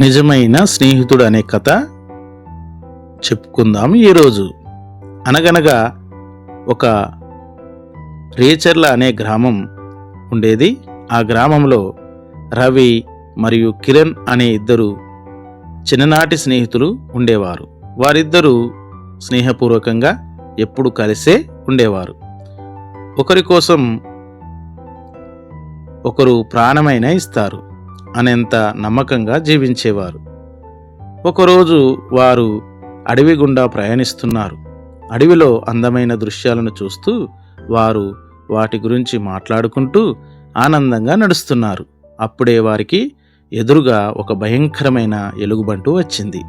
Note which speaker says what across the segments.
Speaker 1: నిజమైన స్నేహితుడు అనే కథ చెప్పుకుందాం ఈరోజు. అనగనగా ఒక రేచర్ల అనే గ్రామం ఉండేది. ఆ గ్రామంలో రవి మరియు కిరణ్ అనే ఇద్దరు చిన్ననాటి స్నేహితులు ఉండేవారు. వారిద్దరూ స్నేహపూర్వకంగా ఎప్పుడు కలిసే ఉండేవారు. ఒకరి కోసం ఒకరు ప్రాణమైన ఇస్తారు. అనేంత నమ్మకంగా జీవించేవారు. ఒకరోజు వారు అడవి గుండా ప్రయాణిస్తున్నారు. అడవిలో అందమైన దృశ్యాలను చూస్తూ వారు వాటి గురించి మాట్లాడుకుంటూ ఆనందంగా నడుస్తున్నారు. అప్పుడే వారికి ఎదురుగా ఒక భయంకరమైన ఎలుగుబంటు వచ్చింది.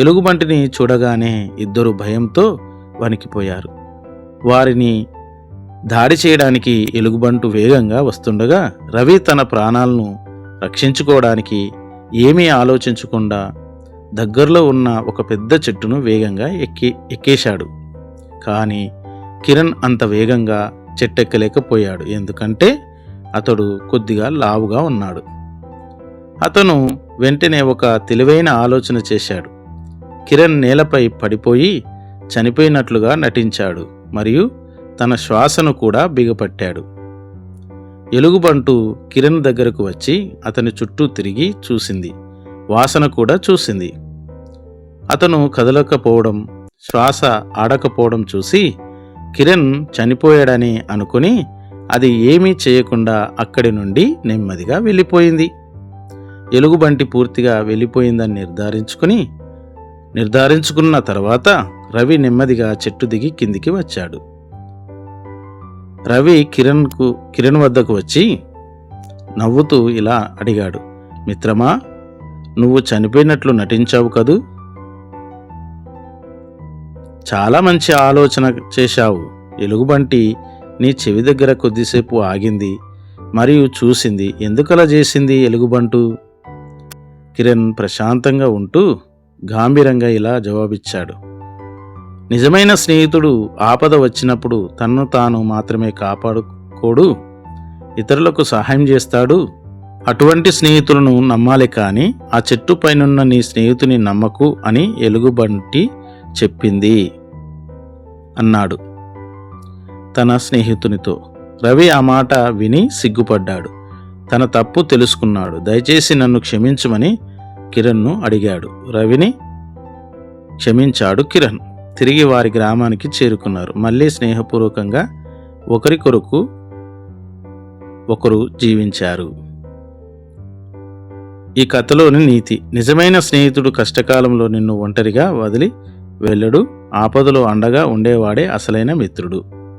Speaker 1: ఎలుగుబంటిని చూడగానే ఇద్దరు భయంతో వణికిపోయారు. వారిని దాడి చేయడానికి ఎలుగుబంటు వేగంగా వస్తుండగా రవి తన ప్రాణాలను రక్షించుకోవడానికి ఏమీ ఆలోచించకుండా దగ్గరలో ఉన్న ఒక పెద్ద చెట్టును వేగంగా ఎక్కి ఎక్కేశాడు. కానీ కిరణ్ అంత వేగంగా చెట్టెక్కలేకపోయాడు. ఎందుకంటే అతడు కొద్దిగా లావుగా ఉన్నాడు. అతను వెంటనే ఒక తెలివైన ఆలోచన చేశాడు. కిరణ్ నేలపై పడిపోయి చనిపోయినట్లుగా నటించాడు మరియు తన శ్వాసను కూడా బిగపట్టాడు. ఎలుగుబంటు కిరణ్ దగ్గరకు వచ్చి అతని చుట్టూ తిరిగి చూసింది. వాసన కూడా చూసింది. అతను కదలకపోవడం శ్వాస ఆడకపోవడం చూసి కిరణ్ చనిపోయాడని అనుకుని అది ఏమీ చేయకుండా అక్కడి నుండి నెమ్మదిగా వెళ్ళిపోయింది. ఎలుగుబంటి పూర్తిగా వెళ్ళిపోయిందని నిర్ధారించుకుని నిర్ధారించుకున్న తర్వాత రవి నెమ్మదిగా చెట్టు దిగి కిందికి వచ్చాడు. రవి కిరణ్కు కిరణ్ వద్దకు వచ్చి నవ్వుతూ ఇలా అడిగాడు. మిత్రమా నువ్వు చనిపోయినట్లు నటించావు కదూ? చాలా మంచి ఆలోచన చేశావు. ఎలుగుబంటి నీ చెవి దగ్గర కొద్దిసేపు ఆగింది మరియు చూసింది. ఎందుకలా చేసింది ఎలుగుబంటు? కిరణ్ ప్రశాంతంగా ఉంటూ గాంభీరంగా ఇలా జవాబిచ్చాడు. నిజమైన స్నేహితుడు ఆపద వచ్చినప్పుడు తన్ను తాను మాత్రమే కాపాడుకోడు ఇతరులకు సహాయం చేస్తాడు. అటువంటి స్నేహితులను నమ్మాలి కానీ ఆ చెట్టు పైనున్న నీ స్నేహితుని నమ్మకు అని ఎలుగుబంటి చెప్పింది అన్నాడు తన స్నేహితునితో. రవి ఆ మాట విని సిగ్గుపడ్డాడు. తన తప్పు తెలుసుకున్నాడు. దయచేసి నన్ను క్షమించమని కిరణ్ను అడిగాడు. రవిని క్షమించాడు కిరణ్. తిరిగి వారి గ్రామానికి చేరుకున్నారు. మళ్ళీ స్నేహపూర్వకంగా ఒకరికొరకు ఒకరు జీవించారు. ఈ కథలోని నీతి నిజమైన స్నేహితుడు కష్టకాలంలో నిన్ను ఒంటరిగా వదిలి వెళ్ళడు ఆపదలో అండగా ఉండేవాడే అసలైన మిత్రుడు.